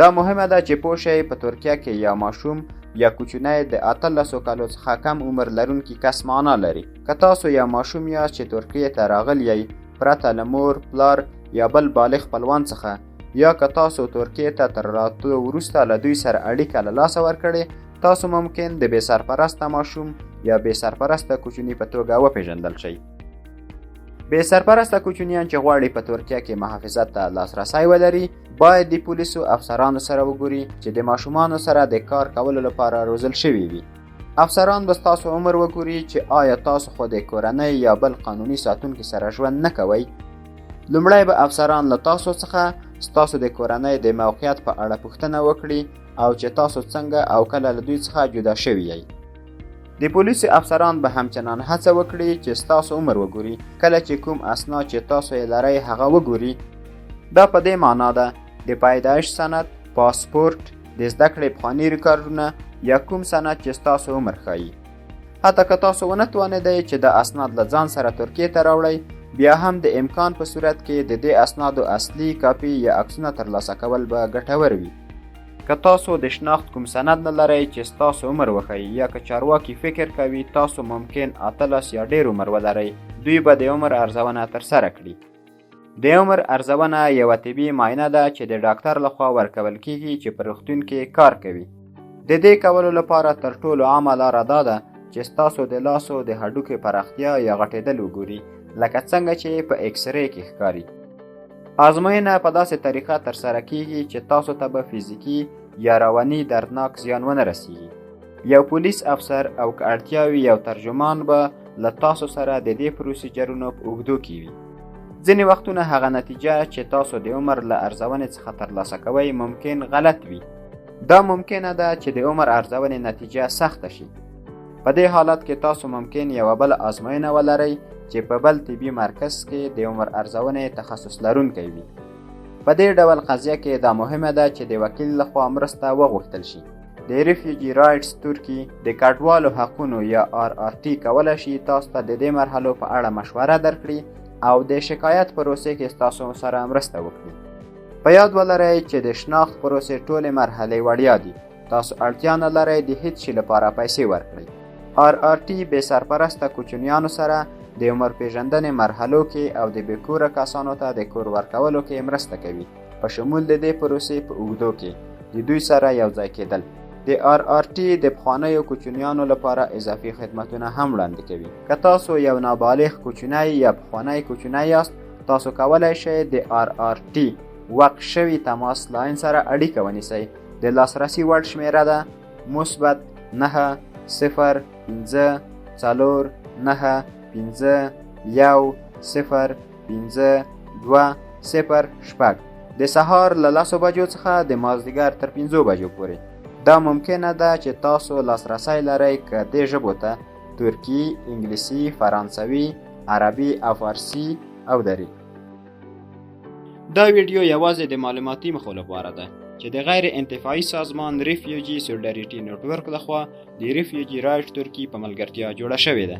دا مهمه ده چې پوه شئ په ترکیه کې یا ماشوم یا کوچنی د اتلسو کالو څخه کم عمر لرونکي کس معنا لري. که تاسو یا ماشوم یاست چې ترکیې ته راغلی یئ پرته له مور پلار یا بل بالغ خپلوان څخه یا که تاسو ترکیې ته تر راتلو وروسته له دوی سره اړیکه له لاسه ورکړې تاسو ممکن د بې سرپرسته ماشوم یا بې سرپرسته کوچني په توګه وپیژندل شئ بې سرپرسته کوچنیان چې غواړي په ترکیه کې محافظت ته لاسرسی ولري باید د پولیسو افسرانو سره وګوري چې د ماشومانو سره د کار کولو لپاره روزل شوي وي. افسران به ستاسو عمر وګوري چې آیا تاسو خو د کورنۍ یا بل قانوني ساتونکي سره ژوند نه کوئ. لومړی به افسران له تاسو څخه ستاسو د کورنۍ د موقعیت په اړه پوښتنه وکړي او چې تاسو څنګه او کله له دوی څخه جدا شوي یئ د پولیسو افسران به همچنان هڅه وکړي چې ستاسو عمر وګوري. کله چې کوم اسناد چې تاسو یې لرئ هغه وګوري. دا په دې معنا ده. د پیدایش سند پاسپورت د زده کړې پخواني ریکارډونه یا کوم سند چې ستاسو عمر ښایي حتی که تاسو ونه توانیدئ چې د اسناد له ځان سره ترکیې ته راوړئ بیا هم د امکان په صورت کې د دې اسنادو اصلي کاپي یا عکسونه ترلاسه کول به ګټور وي که تاسو د شناخت کوم سند نه لرئ چې ستاسو عمر وښیي یا که چارواکي فکر کوي تاسو ممکن اتلس یا ډیر عمر ولرئ. دوی به د عمر ارزونه ترسره کړي. د عمر ارزونه یوه طبي معاینه ده چې د ډاکټر لخوا ورکول کیږي چې په روغتون کې کار کوي. د دې کولو لپاره تر ټولو عامه لاره دا ده چې ستاسو د لاسو د هډوکې پراختیا یا غټېدل وګوري. لکه څنګه چې په ایکس ری کې ښکاري آزموینه په داسې طریقه ترسره کیږي چې تاسو ته به فزیکی یا رواني دردناک زیان ونه رسیږي. یو پولیس افسر او که اړتیا وي یو ترجمان به له تاسو سره د دې پروسیجرونو په اوږدو کې وي. ځینې وختونه هغه نتیجه چې تاسو د عمر له ارزونې څخه ترلاسه کوئ ممکن غلط وي. دا ممکنه ده چې د عمر ارزونې نتیجه سخته شي. په دې حالت کې تاسو ممکن یوه بل آزموینه ولرئ چې په بل طبي مرکز کې د عمر ارزونې تخصص لرونکی وي. په دې ډول قضیه کې دا مهمه ده چې د وکیل لخوا مرسته وغوښتل شي. د ریفیوجی رایټس ترکی د کډوالو حقونو یا آر آر ټي کولی شي تاسو ته د دې مرحلو په اړه مشوره درکړي او د شکایت پروسې کې ستاسو سره مرسته وکړي. په یاد ولرئ چې د شناخت پروسې ټولې مرحلې وړیا دي. تاسو اړتیا نه لرئ د هیڅ شي لپاره پیسې ورکړئ. آر آر ټي بې سرپرسته کوچنیانو سره د عمر پیژندنې مرحلو کې او د بېکوره کسانو ته د کور ورکولو کې مرسته کوي. په شمول د دې پروسې په اوږدو کې د دوی سره یوځای کېدل. د آر آر ټي د پخوانیو کوچنیانو لپاره اضافي خدمتونه هم وړاندې کوي. که تاسو یو نابالغ کوچنی یا پخوانی کوچنی یاست تاسو کولی شئ د آر آر ټي وقف شوي تماس لاین سره اړیکه ونیسئ. د لاسرسي وړ شمیره ده مثبت نهه صفر پنځه څلور نهه پنځه یو صفر پنځه دوه صفر شپږ. د سهار له لسو بجو څخه د مازدیګر تر پنځو بجو پورې. دا ممکنه ده چې تاسو لاسرسی لرئ که دې ژبو ته ترکی، انګلیسي، فرانسوي، عربي او فارسي او دری دا ویډیو یوازې د معلوماتي مخو لپاره ده چې د غیر انتفاعي سازمان ریفیوجی سولډریټي نتورک لخوا د ریفیوجی رایټ ترکی په ملګرتیا جوړه شوې ده